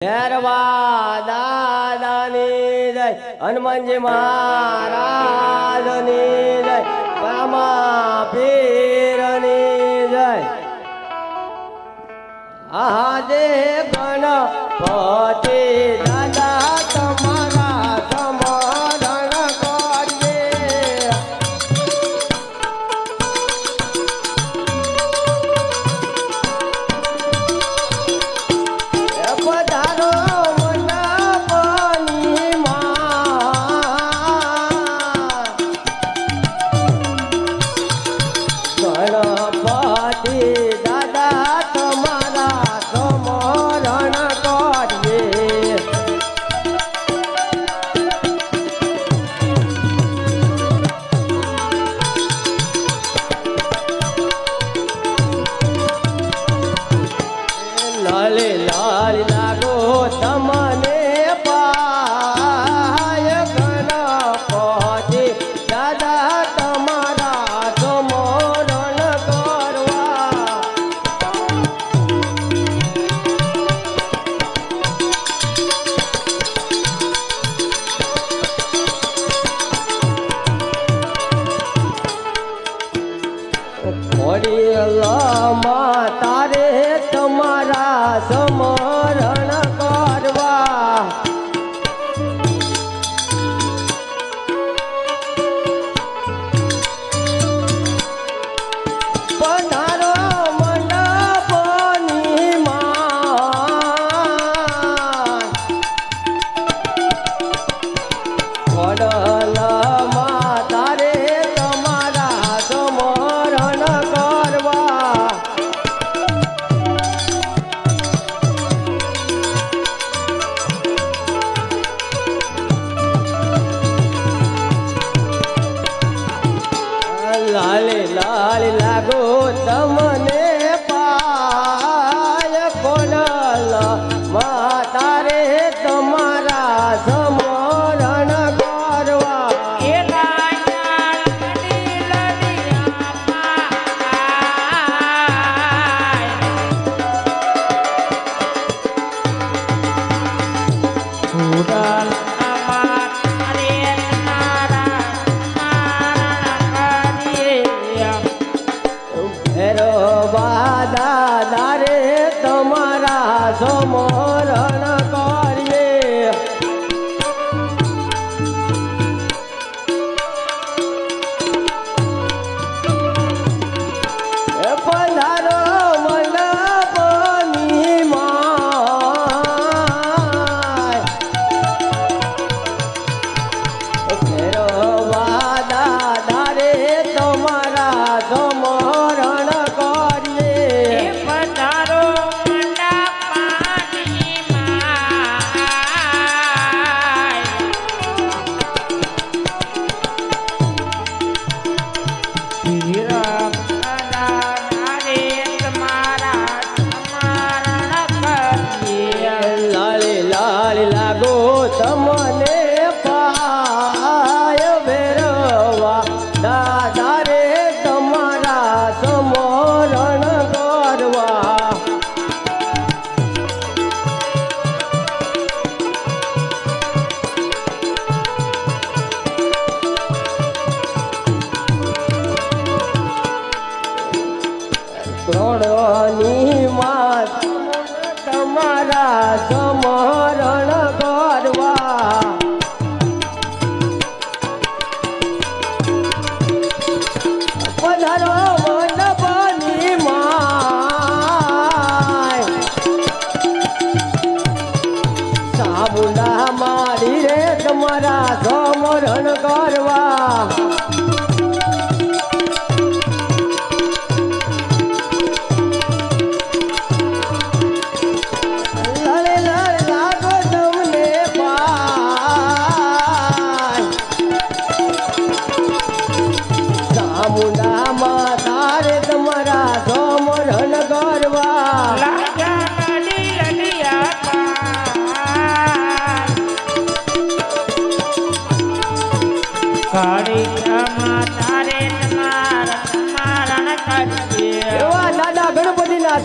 મેરવા દાદાની જય હનુમાનજી મહારાજની જય રામા પીરની જય આહાજે માતા તારે તમારા સમર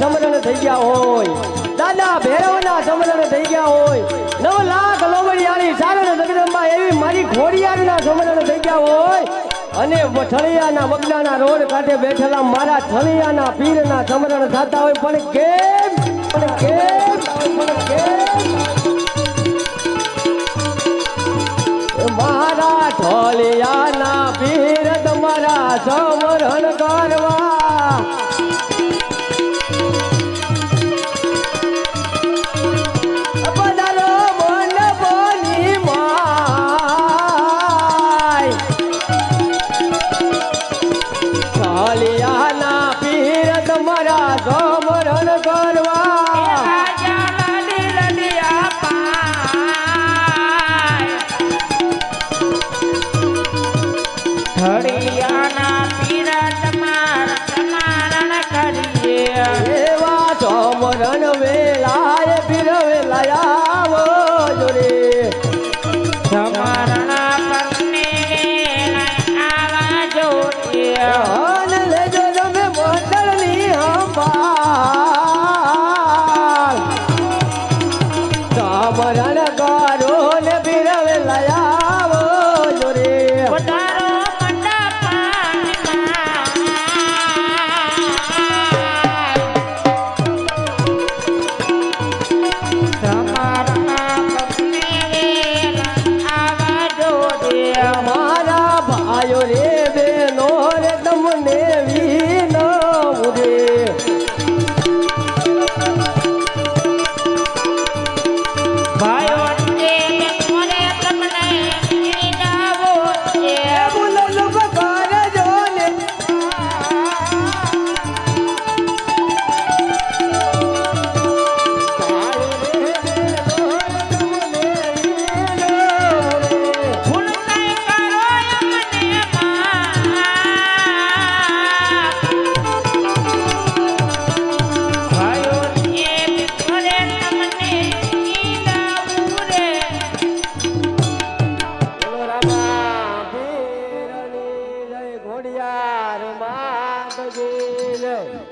સમરણ થઈ ગયા હોય. દાદા ભૈરવના સમરણ થઈ ગયા હોય. નવ લાખ લોબડિયાની સારણ લગ્નમાં એવી મારી ઘોડિયારના સમરણ થઈ ગયા હોય. અને વઠળિયાના મગડાના રોડ કાંઠે બેઠેલા મારા થળિયાના પીરના સમરણ થતા હોય. પણ કેમ? પણ કેમ? પણ કેમ? મારા ઢોલિયાના પીર તમારા સમરણ કરવા